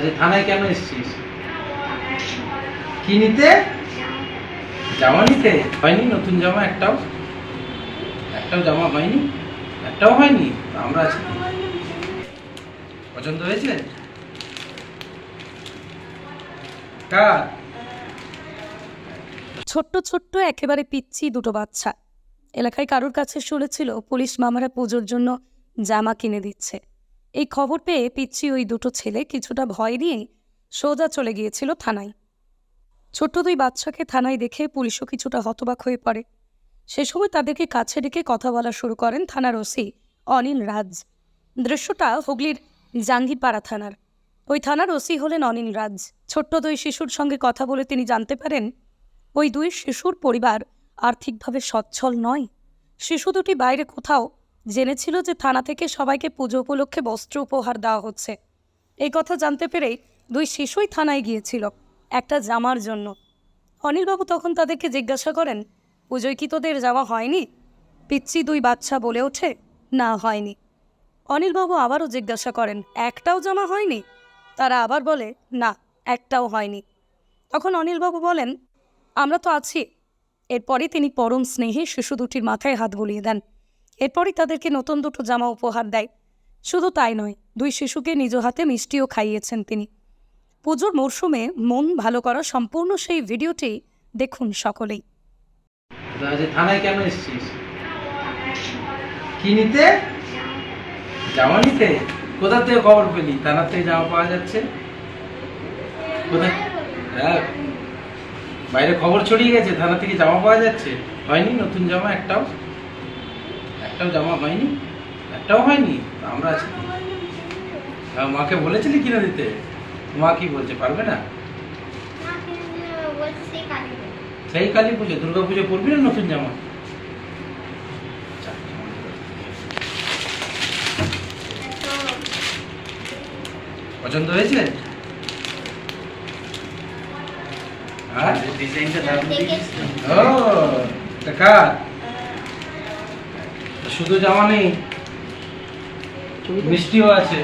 আচ্ছা থানায় কেন এসেছিস? কি নিতে? জামা নিতে? হয়নি, নতুন জামা একটাও। একটাও জামা হয়নি, একটাও হয়নি আমরা আছি। পছন্দ হয়েছে? ছোট্ট ছোট্ট, একেবারে পিচ্ছি দুটো বাচ্চা। এলাকায় কারোর কাছে শুনেছিল, পুলিশ মামারা পুজোর জন্য জামা কিনে দিচ্ছে। এই খবর পেয়ে পিচ্ছি ওই দুটো ছেলে কিছুটা ভয় নিয়ে সোজা চলে গিয়েছিল থানায়। ছোট্ট দুই বাচ্চাকে থানায় দেখে পুলিশও কিছুটা হতবাক হয়ে পড়ে। সে সময় তাদেরকে কাছে ডেকে কথা বলা শুরু করেন থানার ওসি অনিল রাজ। দৃশ্যটা হুগলির জাঙ্গিপাড়া থানার। ওই থানার ওসি হলেন অনিল রাজ। ছোট্ট দুই শিশুর সঙ্গে কথা বলে তিনি জানতে পারেন, ওই দুই শিশুর পরিবার আর্থিকভাবে সচ্ছল নয়। শিশু দুটি বাইরে কোথাও জেনেছিল যে থানা থেকে সবাইকে পুজো উপলক্ষে বস্ত্র উপহার দেওয়া হচ্ছে। এই কথা জানতে পেরেই দুই শিশুই থানায় গিয়েছিল, একটা জামার জন্য। অনিলবাবু তখন তাদেরকে জিজ্ঞাসা করেন, পুজোয় কি তোদের যাওয়া হয়নি? পিচ্ছি দুই বাচ্চা বলে ওঠে, না হয়নি। অনিলবাবু আবারও জিজ্ঞাসা করেন, একটাও জামা হয়নি? তারা আবার বলে, না, একটাও হয়নি। তখন অনিলবাবু বলেন, আমরা তো আছি। এরপরে তিনি পরম স্নেহে শিশু দুটির মাথায় হাত বুলিয়ে দেন। এরপরই তাদেরকে নতুন দুটো জামা উপহার দেয়। শুধু তাই নয়, দুই শিশুকে নিজ হাতে মিষ্টিও খাইয়েছেন তিনি। পুজোর মরশুমে মন ভালো করা সম্পূর্ণ সেই ভিডিওটি দেখুন সকলেই। থানায় কেন এসেছিস? কি নিতে? জামা নিতে? কোথা থেকে খবর পেলি? থানার থেকে জামা পাওয়া যাচ্ছে? হ্যাঁ। বাইরে খবর ছড়িয়ে গেছে, থানা থেকে জামা পাওয়া যাচ্ছে? হয়নি নতুন জামা একটাও? একটাও জামা হয়নি একটাও হয়নি? আমরা আছি হ্যাঁ, মাকে বলেছিলি কিনে দিতে? মা কি বলছে পারবে না? সেই কালী পুজো দুর্গা পুজো পড়বি না নতুন জামা? পছন্দ হয়েছে? আর ডিজাইনটা দারুণ। ও তা কার শুধু জামা নেই মিষ্টিও আছে।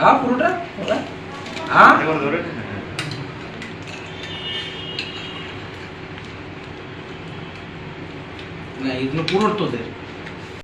আ পুরোটা আ এখন ধরে। না এগুলো পুরোর তোদের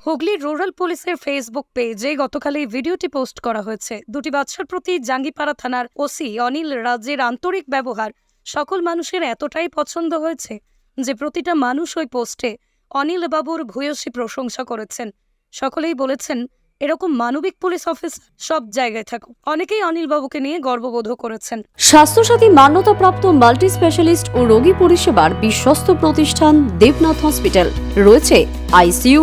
হুগলির রুরাল পুলিশের ফেসবুক পেজে গতকাল এই ভিডিওটি পোস্ট করা হয়েছে। দুটি বাচ্চার প্রতি জাঙ্গিপাড়া থানার ওসি অনিল রাজ্যের আন্তরিক ব্যবহার সকল মানুষের এতটাই পছন্দ হয়েছে যে প্রতিটা মানুষ ওই পোস্টে অনিল বাবুর ভূয়সী প্রশংসা করেছেন। সকলেই বলেছেন, এরকম মানবিক পুলিশ অফিস সব জায়গায় থাকুক। অনেকেই অনিল বাবুকে নিয়ে গর্ববোধ করেছেন। স্বাস্থ্যসাথী মান্যতাপ্রাপ্ত মাল্টি স্পেশালিস্ট ও রোগী পরিষেবার বিশ্বস্ত প্রতিষ্ঠান দেবনাথ হসপিটাল। রয়েছে ICU